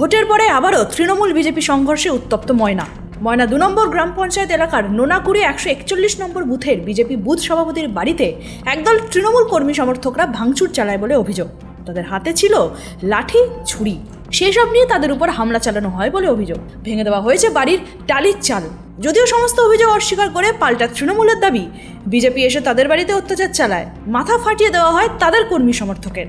ভোটের পরে আবারও তৃণমূল বিজেপি সংঘর্ষে উত্তপ্ত ময়না। ময়না দু নম্বর গ্রাম পঞ্চায়েত এলাকার নোনাকুড়ি একশো একচল্লিশ নম্বর বুথের বিজেপি বুথ সভাপতির বাড়িতে একদল তৃণমূল কর্মী সমর্থকরা ভাঙচুর চালায় বলে অভিযোগ। তাদের হাতে ছিল লাঠি, ছুরি। সেই সব নিয়ে তাদের উপর হামলা চালানো হয় বলে অভিযোগ। ভেঙে দেওয়া হয়েছে বাড়ির টালির চাল। যদিও সমস্ত অভিযোগ অস্বীকার করে পাল্টা তৃণমূলের দাবি। বিজেপি এসে তাদের বাড়িতে অত্যাচার চালায়। মাথা ফাটিয়ে দেওয়া হয় তাদের কর্মী সমর্থকের।